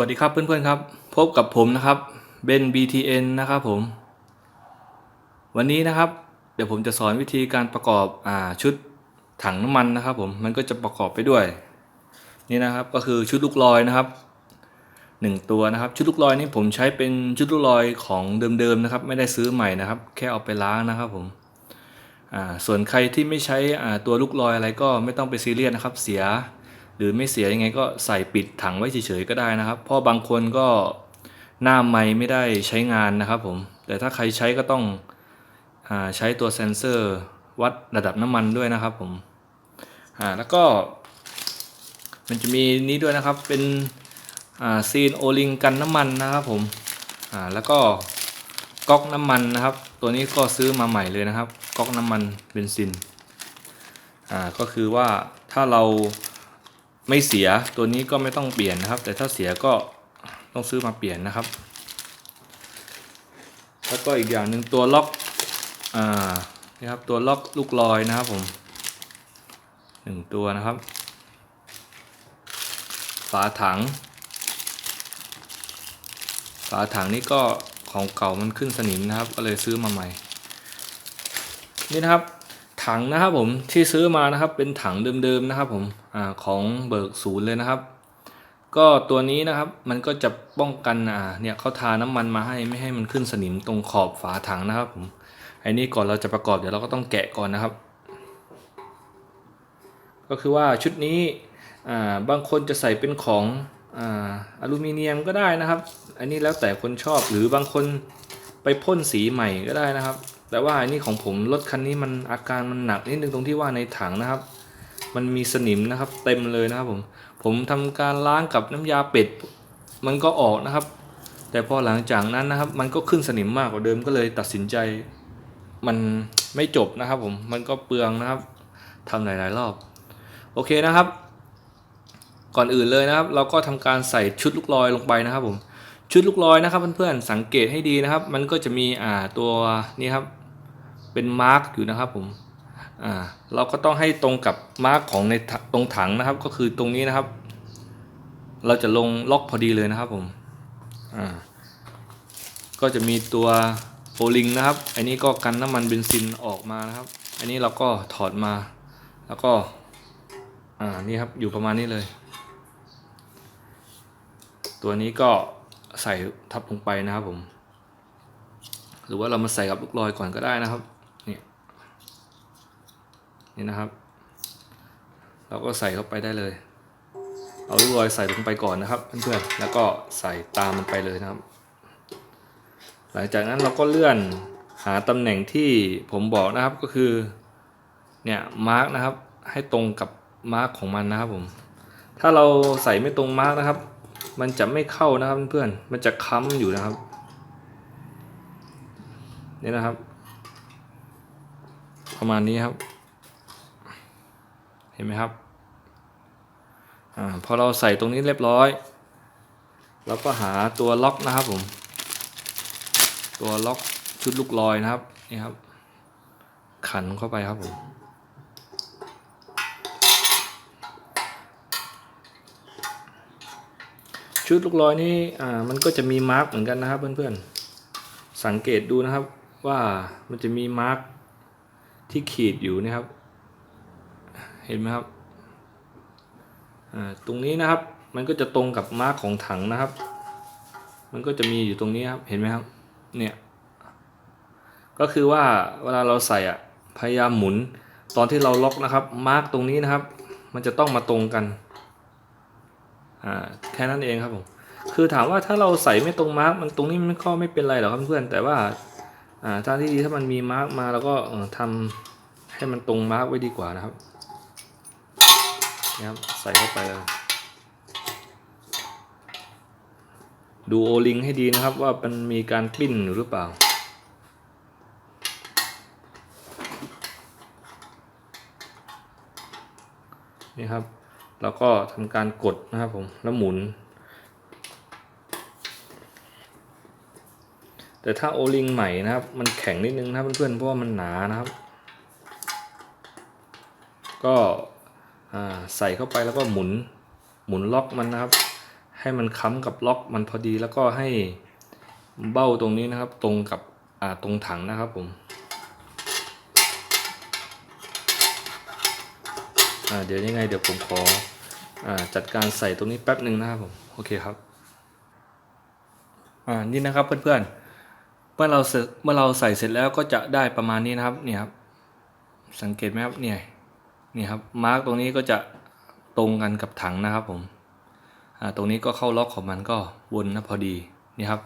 สวัสดีครับเพื่อนๆครับ พบกับผมนะครับเบน BTN นะครับผม วันนี้นะครับ เดี๋ยวผมจะสอนวิธีการประกอบอ่าชุดถังน้ำมันนะครับ ผมมันก็จะประกอบไปด้วย นี่นะครับก็คือชุดลูกลอยนะครับหนึ่งตัวนะครับ ชุดลูกลอยนี่ผมใช้เป็นชุดลูกลอยของเดิมๆนะครับ ไม่ได้ซื้อใหม่นะครับ แค่เอาไปล้างนะครับผมอ่าส่วนใครที่ไม่ใช้อ่าตัวลูกลอยอะไรก็ไม่ต้องไปซีเรียสนะครับ เสีย หรือไม่เสียยังไงก็ใส่ปิดถังไว้เฉยๆก็ได้นะครับเพราะบางคนก็หน้าไม้ไม่ได้ใช้งานนะครับผมแต่ถ้าใครใช้ก็ต้องอใช้ตัวเซ็นเซอร์วัดระดับน้ำมันด้วยนะครับผมอ่าแล้วก็ มันจะมีนี้ด้วยนะครับเป็นซีนโอลิงกันน้ำมันนะครับผมอ่าแล้วก็ก๊อกน้ำมันนะครับ ตัวนี้ก็ซื้อมาใหม่เลยนะครับก๊อกน้ำมันเบนซินอ่าก็คือว่าถ้าเรา ไม่เสียตัวนี้ก็ไม่ต้องเปลี่ยนนะครับ แต่ถ้าเสียก็ต้องซื้อมาเปลี่ยนนะครับ แล้วก็อีกอย่างหนึ่งตัวล็อกอ่านี่ครับตัวล็อกลูกลอยนะครับผมหนึ่งตัวนะครับ ฝาถัง ฝาถังนี่ก็ของเก่ามันขึ้นสนิมนะครับ ก็เลยซื้อมาใหม่ นี่นะครับ ถังนะครับผมที่ซื้อมานะครับเป็นถังเดิมๆนะครับผมอของเบิกศูนย์เลยนะครับ ก็ตัวนี้นะครับมันก็จะป้องกันอ่าเนี่ยเขาทาน้ำมันมาให้ไม่ให้มันขึ้นสนิมตรงขอบฝาถังนะครับผมไอ้นี่ก่อนเราจะประกอบเดี๋ยวเราก็ต้องแกะก่อนนะครับ ก็คือว่าชุดนี้อ่าบางคนจะใส่เป็นของอ่าอลูมิเนียมก็ได้นะครับ อันนี้แล้วแต่คนชอบหรือบางคนไปพ่นสีใหม่ก็ได้นะครับ แต่ว่าอันนี้ของผมรถคันนี้มันอาการมันหนักนิดนึงตรงที่ว่าในถังนะครับ มันมีสนิมนะครับ เต็มเลยนะครับผมผมทำการล้างกับน้ำยาเป็ดมันก็ออกนะครับ แต่พอหลังจากนั้นนะครับ มันก็ขึ้นสนิมมากกว่าเดิมก็เลยตัดสินใจ มันไม่จบนะครับ ผมมันก็เปลืองนะครับทำหลาย ๆ รอบ โอเคนะครับ ก่อนอื่นเลยนะครับ เราก็ทำการใส่ชุดลูกลอยลงไปนะครับผมชุดลูกลอยนะครับเพื่อนๆสังเกตให้ดีนะครับ มันก็จะมีอ่าตัวนี้ครับ เป็นมาร์กอยู่นะครับผมอ่าเราก็ต้องให้ตรงกับมาร์กของในถตรงถังนะครับ ก็คือตรงนี้นะครับ เราจะลงล็อกพอดีเลยนะครับผมอ่าก็จะมีตัวโอลิงนะครับ อันนี้ก็กันน้ำมันเบนซินออกมานะครับ อันนี้เราก็ถอดมา แล้วก็อ่านี่ครับอยู่ประมาณนี้เลย ตัวนี้ก็ใส่ทับลงไปนะครับผม หรือว่าเรามาใส่กับลูกลอยก่อนก็ได้นะครับ นี่นะครับ เราก็ใส่เข้าไปได้เลย เอาลูกลอยใส่ลงไปก่อนนะครับเพื่อนๆแล้วก็ใส่ตามมันไปเลยนะครับ หลังจากนั้นเราก็เลื่อนหาตำแหน่งที่ผมบอกนะครับก็คือเนี่ยมาร์กนะครับให้ตรงกับมาร์กของมันนะครับผมถ้าเราใส่ไม่ตรงมาร์กนะครับ มันจะไม่เข้านะครับเพื่อนๆมันจะค้ำอยู่นะครับนี่นะครับ ประมาณนี้ครับ เห็นไหมครับอพอเราใส่ตรงนี้เรียบร้อยเราก็หาตัวล็อกนะครับผม ตัวล็อกชุดลูกลอยนะครับนี่ครับ ขันเข้าไปครับผมชุดลูกลอยนี่อ่ามันก็จะมีมาร์กเหมือนกันนะครับเพื่อนๆ สังเกตดูนะครับว่ามันจะมีมาร์กที่ขีดอยู่นะครับ เห็นไหมครับอ่าตรงนี้นะครับ มันก็จะตรงกับมาร์กของถังนะครับ มันก็จะมีอยู่ตรงนี้ครับ เห็นไหมครับ เนี่ย ก็คือว่าเวลาเราใส่อะ พยายามหมุน ตอนที่เราล็อกนะครับ มาร์กตรงนี้นะครับ มันจะต้องมาตรงกัน อ่า แค่นั้นเองครับผม คือถามว่าถ้าเราใส่ไม่ตรงมาร์กมันตรงนี้มันก็ไม่เป็นไรหรอกครับเพื่อน แต่ว่า อ่าทางที่ดีถ้ามันมีมาร์กมาแล้วก็เอ่อทำให้มันตรงมาร์กไว้ดีกว่านะครับ นี่ครับใส่เข้าไปเลย ดูโอลิงให้ดีนะครับว่ามันมีการปิ้นอยู่หรือเปล่า นี่ครับ แล้วก็ทำการกดนะครับผม แล้วหมุน แต่ถ้าโอลิงใหม่นะครับ มันแข็งนิดนึงนะครับเพื่อนๆเพราะว่ามันหนานะครับ ก็ ใส่เข้าไปแล้วก็หมุนหมุนล็อกมันนะครับ ให้มันค้ำกับล็อกมันพอดีแล้วก็ให้เบ้าตรงนี้นะครับ ตรงกับตรงถังนะครับผมเดี๋ยวยังไงเดี๋ยวผมขออจัดการใส่ตรงนี้แป๊บหนึ่งนะครับผมโอเคครับนี่นะครับเพื่อนๆ เมื่อเราเสร็จเมื่อเราใส่เสร็จแล้วก็จะได้ประมาณนี้นะครับเนี่ยครับสังเกตไหมครับเนี่ย นี่ครับมาร์กตรงนี้ก็จะตรงกันกับถังนะครับผมตรงนี้ก็เข้าล็อกของมันก็วนนะพอดีนี่ครับ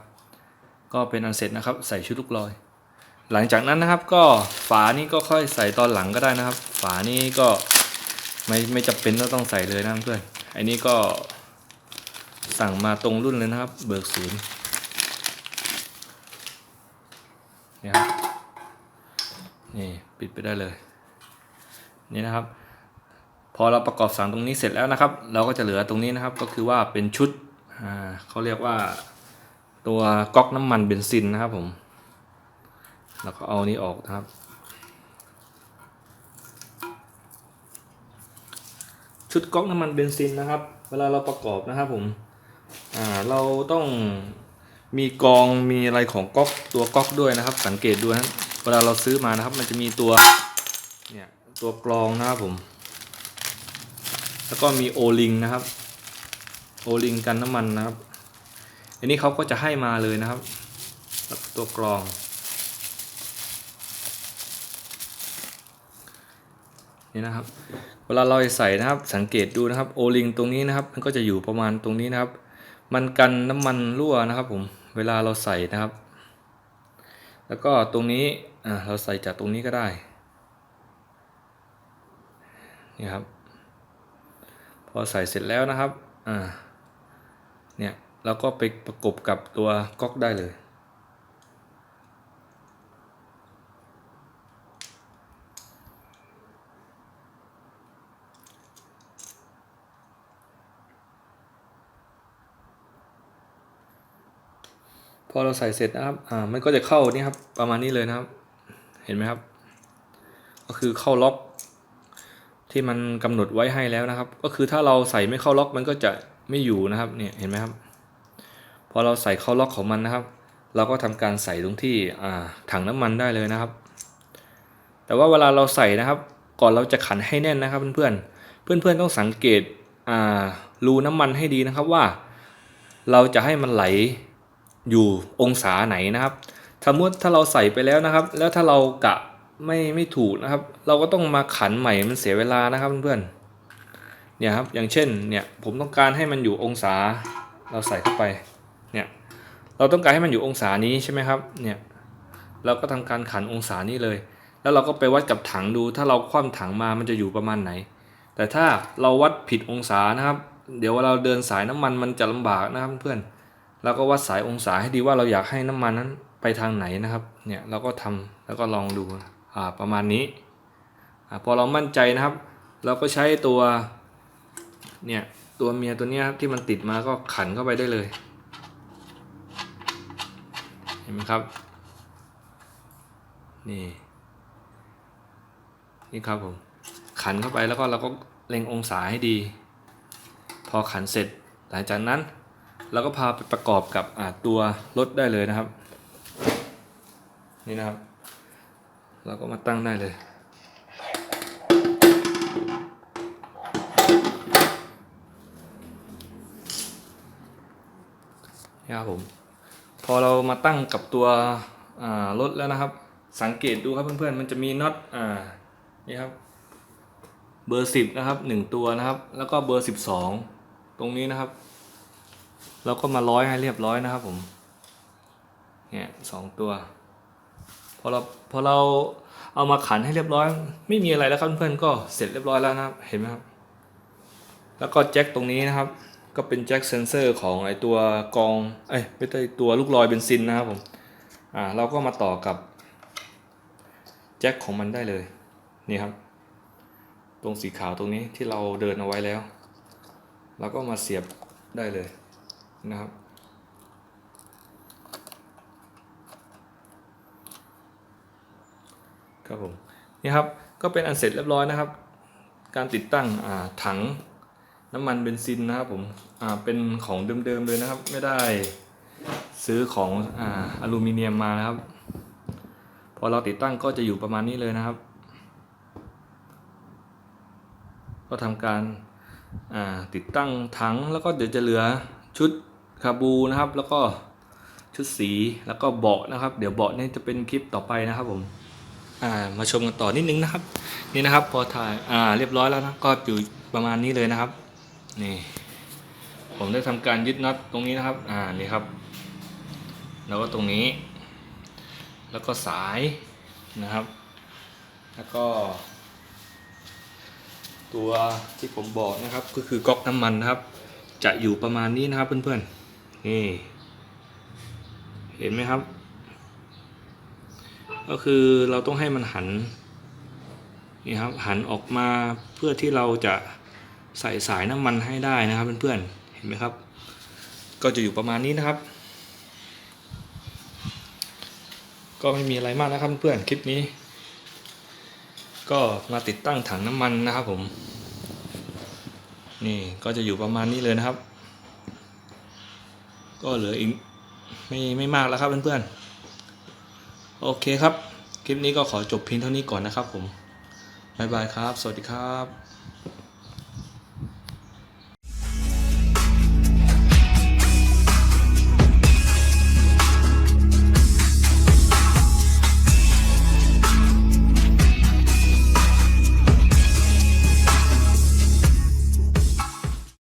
ก็เป็นอันเสร็จนะครับ ใส่ชุดลูกลอย หลังจากนั้นนะครับก็ฝานี่ก็ค่อยใส่ตอนหลังก็ได้นะครับ ฝานี่ก็ไม่ไม่จำเป็นต้องต้องใส่เลยนะเพื่อนอันนี้ก็สั่งมาตรงรุ่นเลยนะครับ เบิกศูนย์นี่ครับนี่ปิดไปได้เลย นี่นะครับ พอเราประกอบสังตรงนี้เสร็จแล้วนะครับ เราก็จะเหลือตรงนี้นะครับ ก็คือว่าเป็นชุดอ่าเขาเรียกว่าตัวก๊อกน้ำมันเบนซินนะครับผมแล้วก็เอานี้ออกนะครับ ชุดก๊อกน้ำมันเบนซินนะครับ เวลาเราประกอบนะครับผมอ่าเราต้องมีกองมีอะไรของก๊อกตัวก๊อกด้วยนะครับ สังเกตดูนะเวลาเราซื้อมานะครับ มันจะมีตัวเนี่ยตัวกรองนะครับผม แล้วก็มีโอลิงนะครับโอลิงกันน้ำมันนะครับ อันนี้เขาก็จะให้มาเลยนะครับ ตัวกรอง นี่นะครับ เวลาเราใส่นะครับสังเกตดูนะครับโอลิงตรงนี้นะครับ มันก็จะอยู่ประมาณตรงนี้นะครับ มันกันน้ำมันรั่วนะครับผมเวลาเราใส่นะครับ แล้วก็ตรงนี้เราใส่จากตรงนี้ก็ได้นี่ครับ พอใส่เสร็จแล้วนะครับอ่าเนี่ยเราก็ไปประกบกับตัวก๊อกได้เลย พอเราใส่เสร็จนะครับอ่ามันก็จะเข้านี่ครับประมาณนี้เลยนะครับ เห็นไหมครับ ก็คือเข้าล็อก ที่มันกำหนดไว้ให้แล้วนะครับ ก็คือถ้าเราใส่ไม่เข้าล็อกมันก็จะไม่อยู่นะครับเนี่ยเห็นไหมครับพอเราใส่เข้าล็อกของมันนะครับ เราก็ทำการใส่ตรงที่ถังน้ำมันได้เลยนะครับ แต่ว่าเวลาเราใส่นะครับ ก่อนเราจะขันให้แน่นนะครับ เพื่อนๆเพื่อนต้องสังเกตรูน้ำมันให้ดีนะครับว่า เราจะให้มันไหลอยู่องศาไหนนะครับสมมติถ้าเราใส่ไปแล้วนะครับ แล้วถ้าเรากะ ไม่ไม่ถูกนะครับ เราก็ต้องมาขันใหม่มันเสียเวลานะครับเพื่อนๆเนี่ยครับอย่างเช่นเนี่ยผมต้องการให้มันอยู่องศาเราใส่เข้าไปเนี่ยเราต้องการให้มันอยู่องศานี้ใช่ไหมครับเนี่ยเราก็ทำการขันองศานี้เลย แล้วเราก็ไปวัดกับถังดู ถ้าเราคว่ำถังมามันจะอยู่ประมาณไหน แต่ถ้าเราวัดผิดองศานะครับ เดี๋ยวเราเดินสายน้ำมันมันจะลำบากนะครับเพื่อนเราก็วัดสายองศาให้ดีว่าเราอยากให้น้ำมันนั้นไปทางไหนนะครับ เนี่ยเราก็ทำแล้วก็ลองดูอ่า ประมาณนี้อพอเรามั่นใจนะครับ เราก็ใช้ตัวเนี่ยตัวเมียตัวนี้ครับที่มันติดมาก็ขันเข้าไปได้เลย เห็นไหมครับ นี่นี่ครับผมขันเข้าไปแล้วก็เราก็เล็งองศาให้ดี พอขันเสร็จหลังจากนั้นเราก็พาไปประกอบกับตัวรถได้เลยนะครับ นี่นะครับ เราก็มาตั้งได้เลย นี่ครับผม พอเรามาตั้งกับตัวรถแล้วนะครับ สังเกตดูครับเพื่อนๆ มันจะมีน็อตอ่านี่ครับ เบอร์สิบนะครับหนึ่งตัวนะครับ แล้วก็เบอร์สิบสองตรงนี้นะครับ เราก็มาร้อยให้เรียบร้อยนะครับผม เนี่ยสองตัว พอเราพอเราเอามาขันให้เรียบร้อย ไม่มีอะไรแล้วครับเพื่อนก็เสร็จเรียบร้อยแล้วนะครับเห็นไหมครับแล้วก็แจ็คตรงนี้นะครับ ก็เป็นแจ็คเซนเซอร์ของไอตัวกองเอ้ยไม่ใช่ตัวลูกลอยเบนซินนะครับผมอ่าเราก็มาต่อกับแจ็คของมันได้เลยนี่ครับ ตรงสีขาวตรงนี้ที่เราเดินเอาไว้แล้ว เราก็มาเสียบได้เลยนะครับ ครับผมนี่ครับก็เป็นอันเสร็จเรียบร้อยนะครับ การติดตั้งถังน้ำมันเบนซินนะครับผมเป็นของเดิมๆเลยนะครับ ไม่ได้ซื้อของออลูมิเนียมมานะครับ พอเราติดตั้งก็จะอยู่ประมาณนี้เลยนะครับ ก็ทำการติดตั้งถังแล้วก็เดี๋ยวจะเหลือชุดคาบูนะครับ แล้วก็ชุดสีแล้วก็เบาะนะครับ เดี๋ยวเบาะนี่จะเป็นคลิปต่อไปนะครับผม อ่ามาชมกันต่อนิดนึงนะครับ นี่นะครับพอถ่ายอ่าเรียบร้อยแล้วนะก็อยู่ประมาณนี้เลยนะครับนี่ผมได้ทำการยึดน็อตตรงนี้นะครับอ่านี่ครับ แล้วก็ตรงนี้ แล้วก็สายนะครับ แล้วก็ ตัวที่ผมบอกนะครับก็คือก๊อกน้ำมันนะครับ จะอยู่ประมาณนี้นะครับเพื่อนๆนี่เห็นไหมครับ ก็คือเราต้องให้มันหันนี่ครับหันออกมาเพื่อที่เราจะใส่สายน้ำมันให้ได้นะครับเพื่อนๆเห็นไหมครับ ก็จะอยู่ประมาณนี้นะครับ ก็ไม่มีอะไรมากนะครับเพื่อนๆคลิปนี้ ก็มาติดตั้งถังน้ำมันนะครับผมนี่ก็จะอยู่ประมาณนี้เลยนะครับ ก็เหลืออีกไม่ไม่มากแล้วครับเพื่อนๆ โอเคครับ คลิปนี้ก็ขอจบเพียงเท่านี้ก่อนนะครับผม บ๊ายบายครับ สวัสดีครับ